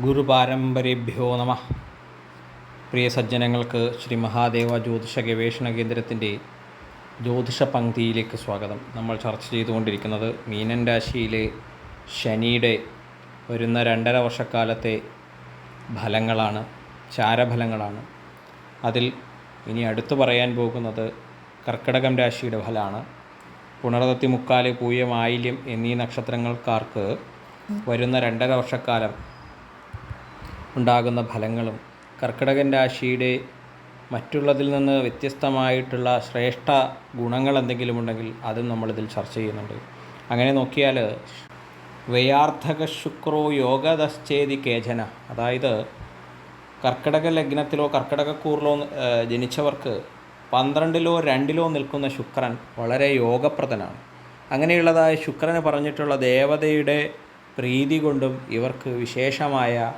ഗുരുപാരമ്പര്യേഭ്യോ നമ. പ്രിയ സജ്ജനങ്ങൾക്ക് ശ്രീ മഹാദേവ ജ്യോതിഷ ഗവേഷണ കേന്ദ്രത്തിന്റെ ജ്യോതിഷ പങ്ക്തിയിലേക്ക് സ്വാഗതം. നമ്മൾ ചർച്ച ചെയ്തുകൊണ്ടിരിക്കുന്നത് മീനൻ രാശിയിലെ ശനിയുടെ വരുന്ന രണ്ടര വർഷക്കാലത്തെ ഫലങ്ങളാണ് ചാരഫലങ്ങളാണ്. അതിൽ ഇനി അടുത്തു പറയാൻ പോകുന്നത് കർക്കിടകം രാശിയുടെ ഫലമാണ്. പുണർതത്തി മുക്കാൽ പൂയം ആയില്യം എന്നീ നക്ഷത്രങ്ങൾക്കാർക്ക് വരുന്ന രണ്ടര വർഷക്കാലം ഉണ്ടാകുന്ന ഫലങ്ങളും കർക്കിടകൻ രാശിയുടെ മറ്റുള്ളതിൽ നിന്ന് വ്യത്യസ്തമായിട്ടുള്ള ശ്രേഷ്ഠ ഗുണങ്ങൾ എന്തെങ്കിലും ഉണ്ടെങ്കിൽ അതും നമ്മളിതിൽ ചർച്ച ചെയ്യുന്നുണ്ട്. അങ്ങനെ നോക്കിയാൽ വയാർത്ഥക ശുക്രോ യോഗദശ്ചേതി കേചന. അതായത് കർക്കിടക ലഗ്നത്തിലോ കർക്കിടകക്കൂറിലോ ജനിച്ചവർക്ക് പന്ത്രണ്ടിലോ രണ്ടിലോ നിൽക്കുന്ന ശുക്രൻ വളരെ യോഗപ്രദനാണ്. അങ്ങനെയുള്ളതായ ശുക്രന് പറഞ്ഞിട്ടുള്ള ദേവതയുടെ പ്രീതി കൊണ്ടും ഇവർക്ക് വിശേഷമായ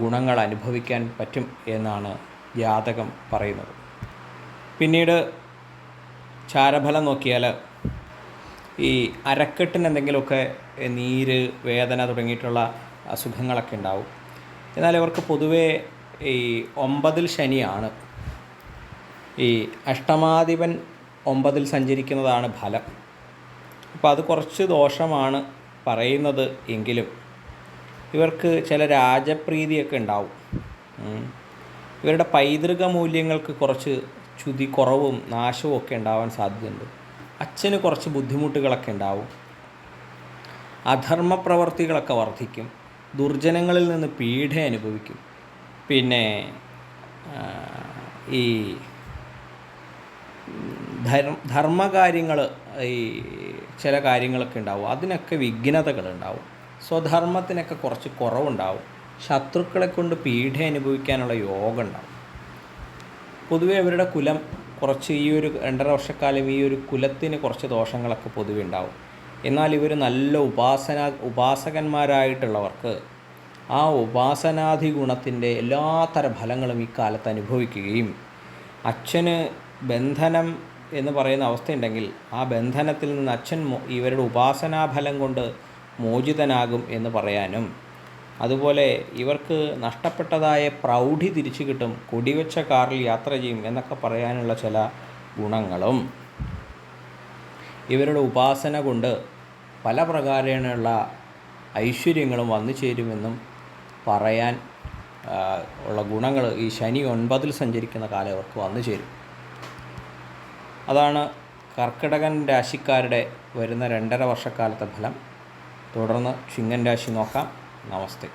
ഗുണങ്ങൾ അനുഭവിക്കാൻ പറ്റും എന്നാണ് ജാതകം പറയുന്നത്. പിന്നീട് ചാരഫലം നോക്കിയാൽ ഈ അരക്കെട്ടിന് എന്തെങ്കിലുമൊക്കെ നീര് വേദന തുടങ്ങിയിട്ടുള്ള അസുഖങ്ങളൊക്കെ ഉണ്ടാവും. എന്നാൽ ഇവർക്ക് പൊതുവേ ഈ ഒമ്പതിൽ ശനിയാണ്. ഈ അഷ്ടമാധിപൻ ഒമ്പതിൽ സഞ്ചരിക്കുന്നതാണ് ഫലം. അപ്പോൾ അത് കുറച്ച് ദോഷമാണ് പറയുന്നത് എങ്കിലും ഇവർക്ക് ചില രാജപ്രീതിയൊക്കെ ഉണ്ടാവും. ഇവരുടെ പൈതൃക മൂല്യങ്ങൾക്ക് കുറച്ച് ചുതി കുറവും നാശവും ഒക്കെ ഉണ്ടാവാൻ സാധ്യതയുണ്ട്. അച്ഛന് കുറച്ച് ബുദ്ധിമുട്ടുകളൊക്കെ ഉണ്ടാവും. അധർമ്മ പ്രവർത്തികളൊക്കെ വർദ്ധിക്കും. ദുർജനങ്ങളിൽ നിന്ന് പീഡ അനുഭവിക്കും. പിന്നെ ഈ ധർമ്മ ധർമ്മകാര്യങ്ങൾ ഈ ചില കാര്യങ്ങളൊക്കെ ഉണ്ടാവും. അതിനൊക്കെ വിഘ്നതകൾ ഉണ്ടാവും സ്വധർമ്മത്തിനൊക്കെ കുറച്ച് കുറവുണ്ടാവും. ശത്രുക്കളെ കൊണ്ട് പീഡ അനുഭവിക്കാനുള്ള യോഗം ഉണ്ടാവും പൊതുവേ അവരുടെ കുലം കുറച്ച് ഈ ഒരു രണ്ടര വർഷക്കാലം ഈ ഒരു കുലത്തിന് കുറച്ച് ദോഷങ്ങളൊക്കെ പൊതുവെ ഉണ്ടാവും. എന്നാൽ ഇവർ നല്ല ഉപാസന ഉപാസകന്മാരായിട്ടുള്ളവർക്ക് ആ ഉപാസനാധി ഗുണത്തിന്റെ എല്ലാത്തര ഫലങ്ങളും ഈ കാലത്ത് അനുഭവിക്കുകയും അച്ഛന് ബന്ധനം എന്ന് പറയുന്ന അവസ്ഥയുണ്ടെങ്കിൽ ആ ബന്ധനത്തിൽ നിന്ന് അച്ഛൻ ഇവരുടെ ഉപാസനാഫലം കൊണ്ട് മോചിതനാകും എന്ന് പറയാനും. അതുപോലെ ഇവർക്ക് നഷ്ടപ്പെട്ടതായ പ്രൗഢി തിരിച്ചു കിട്ടും കൊടിവെച്ച കാറിൽ യാത്ര ചെയ്യും എന്നൊക്കെ പറയാനുള്ള ചില ഗുണങ്ങളും. ഇവരുടെ ഉപാസന കൊണ്ട് പല പ്രകാരേണയുള്ള ഐശ്വര്യങ്ങളും വന്നു ചേരുമെന്നും പറയാൻ ഉള്ള ഗുണങ്ങൾ ഈ ശനി ഒൻപതിൽ സഞ്ചരിക്കുന്ന കാലം അവർക്ക് വന്നു ചേരും. അതാണ് കർക്കിടകൻ രാശിക്കാരുടെ വരുന്ന രണ്ടര വർഷക്കാലത്തെ ഫലം. തുടർന്ന് ചിങ്ങൻ രാശി നോക്കാം. നമസ്തേ.